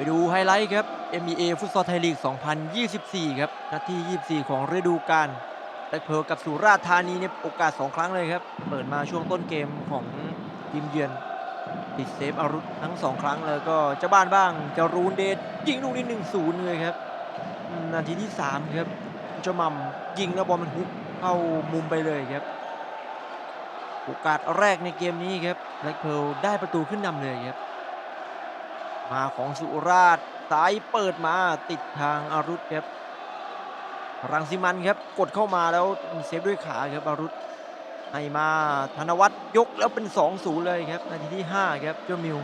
ไปดูไฮไลท์ครับ NBA ฟุตซอลไทยลีก 2024 ครับนัดที่ 24 ของฤดูกาลแบ็คเฟิลกับสุราษฎร์ธานีเนี่ยโอกาส 2 ครั้งเลยครับ เปิดมาช่วงต้นเกมของทีมเยือน ติดเซฟอารุธทั้ง 2 ครั้งเลยก็เจ้าบ้านบ้างจารูนเดชยิงลูกนี้1-0 เลยครับ นาทีที่ 3 ครับเจ้ามัมยิงแล้วบอลมันฮุกเข้ามุมไปเลยครับ โอกาสแรกในเกมนี้ครับแบล็คเพิลได้ประตูขึ้นนำเลยครับ มาของสุราษฎร์ซ้ายเปิดมาติดทางอารุธครับรังสิมันครับกดเข้ามาแล้วเซฟด้วยขาครับอารุธให้มาธนวัฒน์ยกแล้วเป็น2-0เลยครับนาทีที่ 5 ครับเจ้ามิว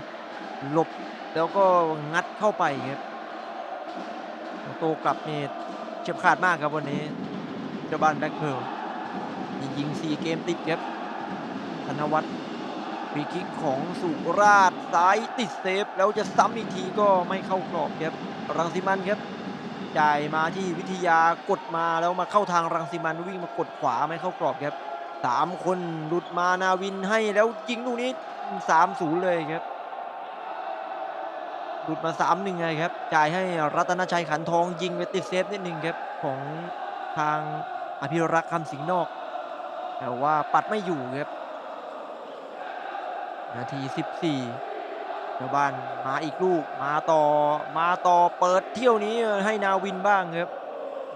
หลบแล้วก็งัดเข้าไปครับโตกลับนี่เฉียบขาดมากครับวันนี้เจ้าบ้านแบ็คเพิร์ลยิง4เกมติดครับธนวัฒน์ ฟรีคิกของสุราษฎร์ซ้ายติดเซฟ แล้วจะซ้ำอีกทีก็ไม่เข้ากรอบครับรังสิมันครับจ่ายมาที่วิทยากดมาแล้วมาเข้าทางรังสิมันวิ่งมากดขวาไม่เข้ากรอบครับสามคนหลุดมานาวินให้แล้วยิงลูกนี้สามศูนย์เลยครับหลุดมาสามหนึ่งไงครับจ่ายให้รัตนชัยขันทองยิงไปติดเซฟนิดหนึ่งครับของทางอภิรักษ์คำสิงห์นอก แต่ว่าปัดไม่อยู่ครับ นาที 14ชาวบ้านมาอีกลูกมาต่อมาต่อเปิดเที่ยวนี้ให้นาวินบ้างครับ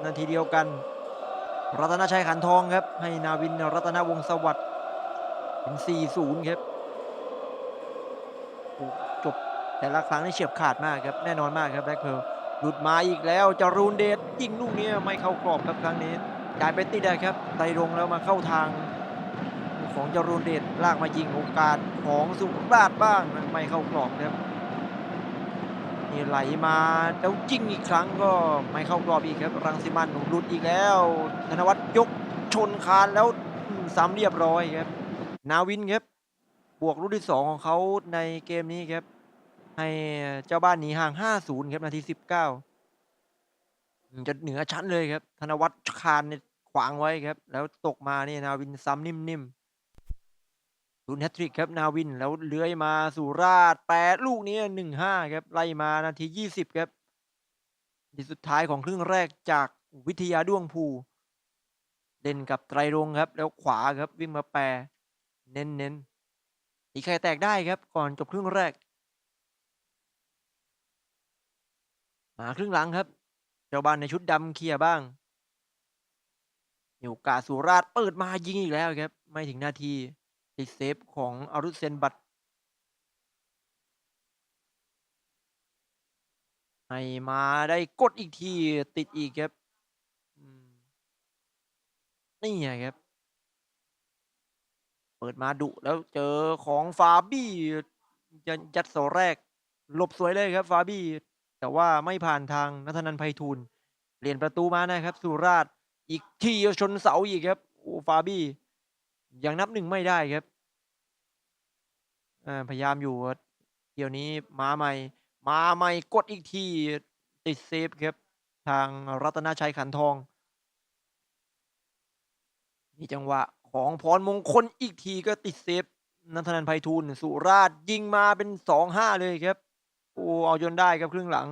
นาทีเดียวกัน รัตนชัยขันทองครับ ให้นาวินรัตนวงศ์สวัสดิ์เป็น 4-0 ครับจบแต่ละครั้งนี่เฉียบขาดมากครับ แน่นอนมากครับแบ็คเพิร์ลหลุดมาอีกแล้วจารูนเดชยิงลูกนี้ไม่เข้ากรอบครับครั้งนี้จ่ายไปติดได้ครับไตรรงแล้วมาเข้าทาง ของจรูนเดชลากมายิงโอกาสของสุราษฎร์บ้างไม่เข้ากรอบครับนี่ไหลมาแล้วยิงอีกครั้งก็ไม่เข้ากรอบอีกครับ รังสิมันหลุดอีกแล้ว ธนวัฒน์ยกชนคานแล้วซ้ำเรียบร้อยครับ นาวินครับ บวกลูกที่2ของเขาในเกมนี้ครับ ให้เจ้าบ้านหนีห่าง 5-0 ครับนาที 19 จะเหนือชั้นเลยครับ ธนวัฒน์คานเนี่ยขวางไว้ครับ แล้วตกมานี่นาวินซ้ำนิ่มๆ ลุนแฮตทริกครับนาวินแล้วเลื้อยมาสู่ราชแปดลูกนี้หนึ่งห้าครับไล่มานาทียี่สิบครับทีสุดท้ายของครึ่งแรกจากวิทยาด้วงภูเล่นกับไตรรงครับ แล้วขวาครับวิ่งมาแปรเน้นเน้นๆตีไข่แตกได้ครับ ก่อนจบครึ่งแรก มาครึ่งหลังครับ เจ้าบ้านในชุดดำเคลียบ้างมีโอกาสสุราษฎร์เปิดมายิงอีกแล้วครับ ไม่ถึงนาที เซฟของอารุเซนบัตให้มาได้กดอีกทีติดอีกครับนี่ไงครับ เปิดมาดุแล้วเจอของฟาบี้ยันยัดโสแรก หลบสวยเลยครับ ฟาบี้แต่ว่าไม่ผ่านทางนัทนันไพฑูรย์เปลี่ยนประตูมานะครับ สุราษฎร์อีกทีชนเสาอีกครับ โอ้ฟาบี้ยังนับหนึ่งไม่ได้ครับ อพยายามอยู่เที่ยวนี้มาใหม่ มาใหม่กดอีกทีติดเซฟครับ ทางรัตนชัยขันทองมีจังหวะของพรมงคลอีกทีก็ติดเซฟนันทนันไพฑูรย์สุราษฎร์ยิงมาเป็นสองห้าเลยครับโอ้เอาจนได้ครับครึ่งหลัง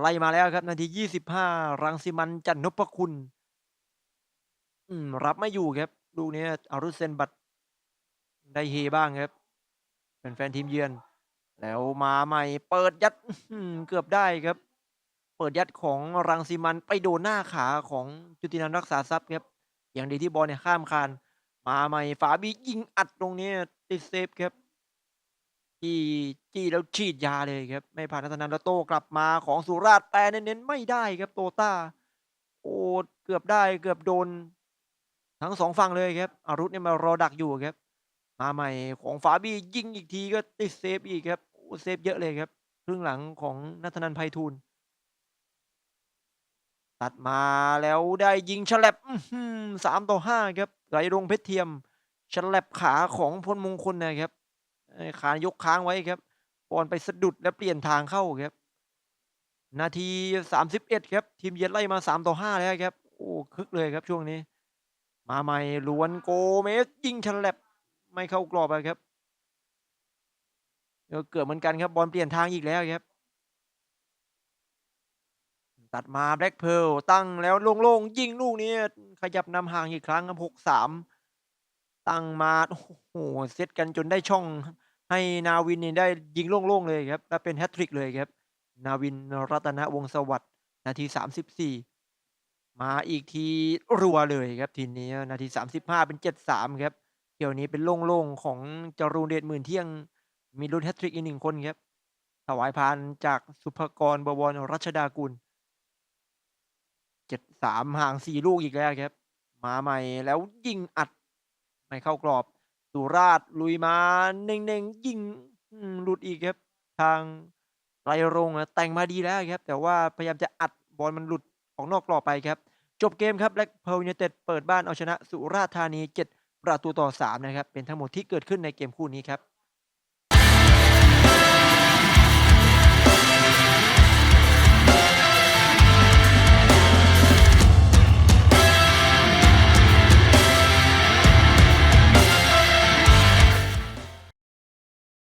ไล่มาแล้วครับ นาทียี่สิบห้ารังสิมันจันนพคุณ อืม รับไม่อยู่ครับ ลูกนี้อารุษเซนบัตได้เฮบ้างครับ เป็นแฟนทีมเยือน แล้วมาใหม่เปิดยัดเกือบได้ครับ เปิดยัดของรังสีมันไปโดนหน้าขาของจุตินันรักษาทรัพย์ครับอย่างดีที่บอลเนี่ยข้ามคานมาใหม่ฝาบียิงอัดตรงนี้ติดเซฟครับจี้จี้แล้วฉีดยาเลยครับ ไม่ผ่านนัทนันแล้วโต้กลับมาของสุราษฎร์แต่เน้นๆไม่ได้ครับโตต้า โอ้เกือบได้เกือบโดน ทั้งสองฝั่งเลยครับอารุธเนี่ยมารอดักอยู่ครับ มาใหม่ของฟาบี้ยิงอีกทีก็ติดเซฟอีกครับโอ้เซฟเยอะเลยครับครึ่งหลังของนัทนันไพฑูรย์ตัดมาแล้วได้ยิงฉลับสามต่อห้าครับไหลรงเพชรเทียมฉลับขาของพลมงคลนะครับขายกค้างไว้ครับบอลไปสะดุดและเปลี่ยนทางเข้าครับ นาทีสามสิบเอ็ดครับทีมเยือนไล่มาสามต่อห้าแล้วครับโอ้คึกเลยครับช่วงนี้ มาใหม่ล้วนโกเมสยิงฉลับ ไม่เข้ากรอบครับเออเกือบเหมือนกันครับบอลเปลี่ยนทางอีกแล้วครับตัดมาแบล็กเพ a ร์ตั้งแล้วโล่งๆยิงลูกนี้ขยับนำห่างอีกครั้งครับหกสามตั้งมาโอ้โหเซตกันจนได้ช่องให้นาวินนี่ได้ยิงโล่งๆเลยครับและเป็นแฮตทริกเลยครับ นาวินรัตนวงศ์สวัสดิ์นาที34มาอีกทีรัวเลยครับทีนี้นาที35เป็น7-3ครับ เที่ยวนี้เป็นโล่งๆของจรูนเดชหมื่นเที่ยง มีลุ้นแฮตทริกอีกหนึ่งคนครับถวายพานจากสุภกรบวรรัชดากุล7-3ห่าง4ลูกอีกแล้วครับ มาใหม่แล้วยิงอัด ไม่เข้ากรอบ สุราษฎร์ลุยมาเน่งๆ ยิงอืมหลุดอีกครับ ทางไรรงแต่งมาดีแล้วครับ แต่ว่าพยายามจะอัดบอลมันหลุดออกนอกกรอบไปครับ จบเกมครับ แล็กเพลยูไนเต็ดเปิดบ้านเอาชนะ สุราษฎร์ธานี7 ประตูต่อ 3 นะครับ เป็นทั้งหมดที่เกิดขึ้นในเกมคู่นี้ครับ